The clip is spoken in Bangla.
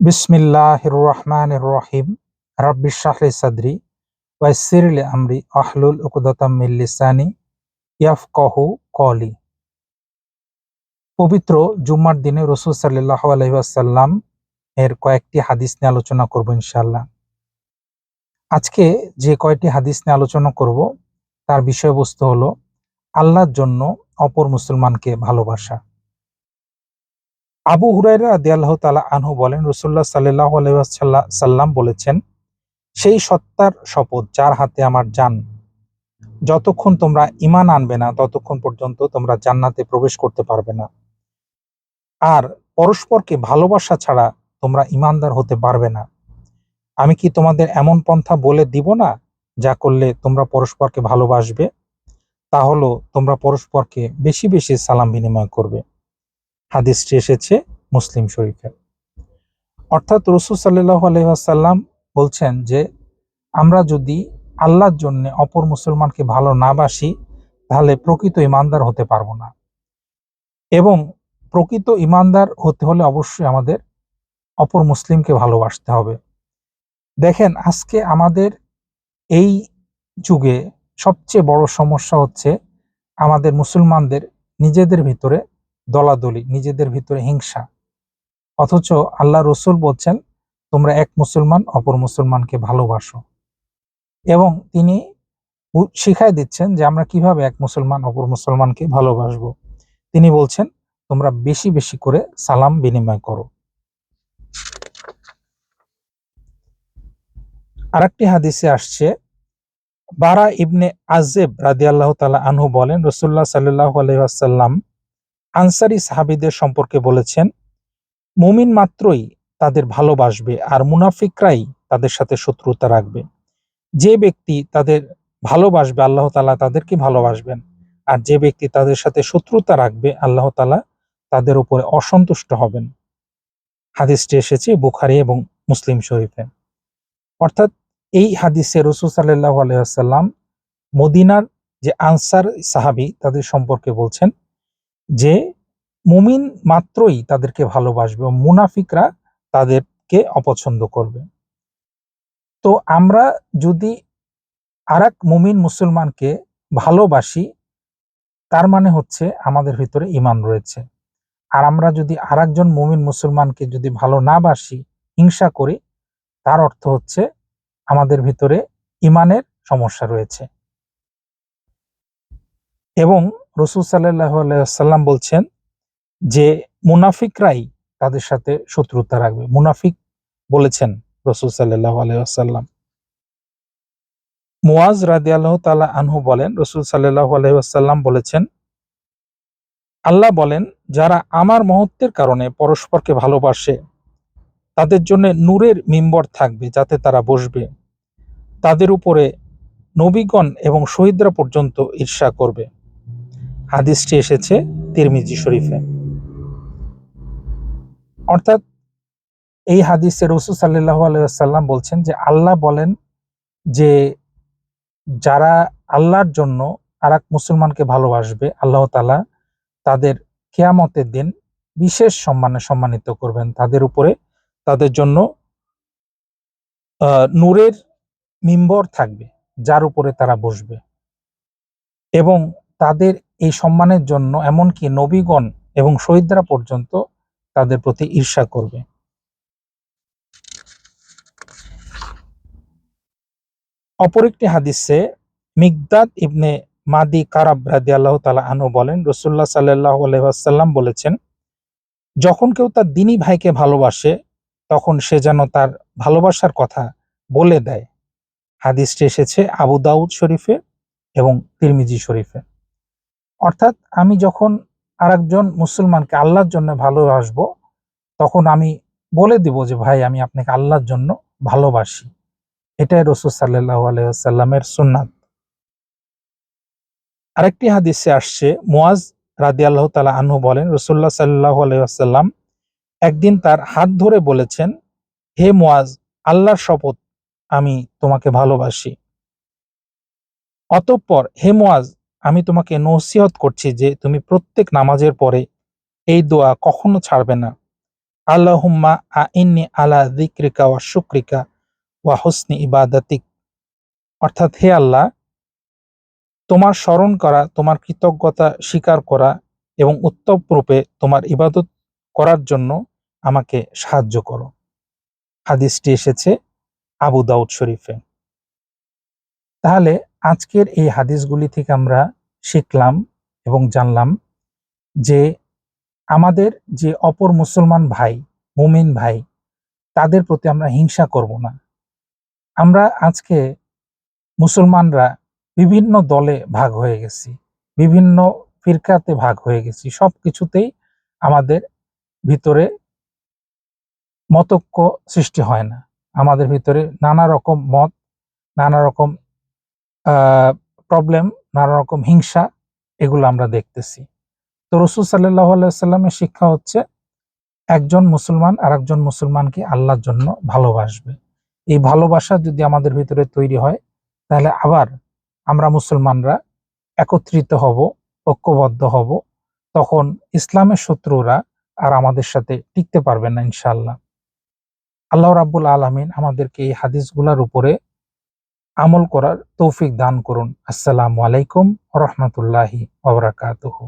বিসমিল্লাহ রহমান রহিম রব্বি শাহলি সাদরি ওয়াইসিরলি আমরি আহলুল উকদাতাম মিল্লিসানি ইয়াফকাহু কলি পবিত্র জুম্মার দিনে রসুল সাল্লাহ আলহিহাসাল্লাম এর কয়েকটি হাদিস নিয়ে আলোচনা করব ইনশাল্লাহ আজকে যে কয়টি হাদিস নিয়ে আলোচনা করব, তার বিষয়বস্তু হলো আল্লাহর জন্য অপর মুসলমানকে ভালোবাসা। আবু হুরাইরা আল্লাহ তালা আনহু বলেন রসুল্লাহ সাল্লাহ সাল্লাম বলেছেন, সেই সত্তার শপথ যার হাতে আমার যান, যতক্ষণ তোমরা ইমান আনবে না, ততক্ষণ পর্যন্ত তোমরা জান্নাতে প্রবেশ করতে পারবে না। আর পরস্পরকে ভালোবাসা ছাড়া তোমরা ইমানদার হতে পারবে না। আমি কি তোমাদের এমন পন্থা বলে দিব না, যা করলে তোমরা পরস্পরকে ভালোবাসবে? তা হলো, তোমরা পরস্পরকে বেশি বেশি সালাম বিনিময় করবে। হাদিসটি এসেছে মুসলিম শরীফে। অর্থাৎ রসুল সাল্লাহ আলহাসাল্লাম বলছেন যে, আমরা যদি আল্লাহর জন্য অপর মুসলমানকে ভালো না বাসি, তাহলে প্রকৃত ইমানদার হতে পারব না। এবং প্রকৃত ইমানদার হতে হলে অবশ্যই আমাদের অপর মুসলিমকে ভালোবাসতে হবে। দেখেন, আজকে আমাদের এই যুগে সবচেয়ে বড় সমস্যা হচ্ছে আমাদের মুসলমানদের নিজেদের ভিতরে দলাদলি, নিজেদের ভিতরে হিংসা। অথচ আল্লাহ রসুল বলছেন, তোমরা এক মুসলমান, অপর মুসলমানকে ভালোবাসো। এবং তিনি শিখাই দিচ্ছেন যে, আমরা কীভাবে এক মুসলমান, অপর মুসলমানকে ভালোবাসবো? তিনি বলছেন, তোমরা বেশি বেশি করে সালাম বিনিময় করো। আরেকটি হাদিসে আসছে, বারা ইবনে আজেব রাদি আল্লাহ তালা আনহু বলেন রসুল্লাহ সাল্লাহ আলহাম আনসারি সাহাবিদের সম্পর্কে বলেছেন, মুমিন মাত্রই তাদের ভালোবাসবে আর মুনাফিকরাই তাদের সাথে শত্রুতা রাখবে। যে ব্যক্তি তাদের ভালোবাসবে, আল্লাহ তালা তাদেরকে ভালোবাসবেন। আর যে ব্যক্তি তাদের সাথে শত্রুতা রাখবে, আল্লাহ তালা তাদের উপরে অসন্তুষ্ট হবেন। হাদিসটি এসেছে বুখারি এবং মুসলিম শরীফে। অর্থাৎ এই হাদিসে রসুল সাল্লাহ আলহাম মদিনার যে আনসার সাহাবি তাদের সম্পর্কে বলছেন যে মুমিন মাত্রই তাদেরকে ভালোবাসবে মুনাফিকরা তাদেরকে অপছন্দ করবে। তো আমরা যদি আর এক মুমিন মুসলমানকে ভালোবাসি, তার মানে হচ্ছে আমাদের ভিতরে ইমান রয়েছে। আর আমরা যদি আর একজন মুমিন মুসলমানকে যদি ভালো না বাসি, হিংসা করি, তার অর্থ হচ্ছে আমাদের ভিতরে ইমানের সমস্যা রয়েছে। এবং রসুল সাল্লাহ সাল্লাম বলছেন যে মুনাফিকরাই তাদের সাথে শত্রুতা রাখবে। মুনাফিক বলেছেন রসুল সাল্লাহ আলহাম রাদি আল্লাহ তালা আনহু বলেন, রসুল সাল্লাহ আলহাম বলেছেন, আল্লাহ বলেন, যারা আমার মহত্বের কারণে পরস্পরকে ভালোবাসে, তাদের জন্য নূরের মিম্বর থাকবে যাতে তারা বসবে। তাদের উপরে নবীগণ এবং শহীদরা পর্যন্ত ঈর্ষা করবে। হাদিসটি এসেছে তিরমিজি শরীফে। অর্থাৎ এই হাদিসে রসুল সাল্লাহ আলাইসাল্লাম বলছেন যে আল্লাহ বলেন যে যারা আল্লাহর জন্য আর মুসলমানকে ভালোবাসবে, আল্লাহ তালা তাদের কেয়ামতের দিন বিশেষ সম্মানে সম্মানিত করবেন। তাদের উপরে তাদের জন্য নূরের মিম্বর থাকবে, যার উপরে তারা বসবে। এবং তাদের এই সম্মানের জন্য এমনকি নবীগণ এবং শহীদরা পর্যন্ত তাদের প্রতি ঈর্ষা করবে। অপর একটি হাদিসে মিগদাদ ইবনে মাদি কারাব রাদি আল্লাহ তালা আনু বলেন রসুল্লাহ সাল্লাহ আলহাম বলেছেন, যখন কেউ তার দিনী ভাইকে ভালোবাসে, তখন সে যেন তার ভালোবাসার কথা বলে দেয়। হাদিসটি এসেছে আবু দাউদ শরীফে এবং তিরমিজি শরীফে। অর্থাৎ আমি যখন আর একজন মুসলমানকে আল্লাহর জন্য ভালোবাসবো, তখন আমি বলে দিব যে, ভাই, আমি আপনাকে আল্লাহর জন্য ভালোবাসি। এটাই রসুল সাল্লাহ আলাইসাল্লামের সুন্নাত। আরেকটি হাদিসে আসছে মোয়াজ রাদি আল্লাহ তালা আনহু বলেন রসুল্লাহ সাল্লাহ আলাইসাল্লাম একদিন তার হাত ধরে বলেছেন, হে মোয়াজ আল্লাহর শপথ আমি তোমাকে ভালোবাসি অতঃপর, হে মোয়াজ আমি তোমাকে নসিহত করছি যে তুমি প্রত্যেক নামাজের পরে এই দোয়া কখনো ছাড়বে না। আল্লাহুম্মা আইন্নি আলা যিকরিকা ওয়া শুকরিকা ওয়া হুসনি ইবাদাতিক। অর্থাৎ হে আল্লাহ, তোমার স্মরণ করা, তোমার কৃতজ্ঞতা স্বীকার করা এবং উত্তম রূপে তোমার ইবাদত করার জন্য আমাকে সাহায্য করো। হাদিসটি এসেছে আবু দাউদ শরীফে। তাহলে আজকের এই হাদিসগুলি থেকে আমরা শিখলাম এবং জানলাম যে আমাদের যে অপর মুসলমান ভাই, মুমিন ভাই, তাদের প্রতি আমরা হিংসা করব না। আমরা আজকে মুসলমানরা বিভিন্ন দলে ভাগ হয়ে গেছি, বিভিন্ন ফিরকাতে ভাগ হয়ে গেছি সব কিছুতেই আমাদের ভিতরে মতক্য সৃষ্টি হয় না। আমাদের ভিতরে নানা রকম মত, নানা রকম প্রবলেম নানা রকম হিংসা, এগুলো আমরা দেখতেছি। তো রসুল সাল্লাহ আলাইসাল্লামের শিক্ষা হচ্ছে, একজন মুসলমান আর একজন মুসলমানকে আল্লাহর জন্য ভালোবাসবে। এই ভালোবাসা যদি আমাদের ভিতরে তৈরি হয়, তাহলে আবার আমরা মুসলমানরা একত্রিত হব, ঐক্যবদ্ধ হব, তখন ইসলামের শত্রুরা আর আমাদের সাথে টিকতে পারবে না ইনশাল্লাহ আল্লাহ রাব্বুল আলমিন আমাদেরকে এই হাদিসগুলার উপরে আমল করার তৌফিক দান করুন। আসসালামু আলাইকুম রহমতুল্লাহি ওবরাকাতুহু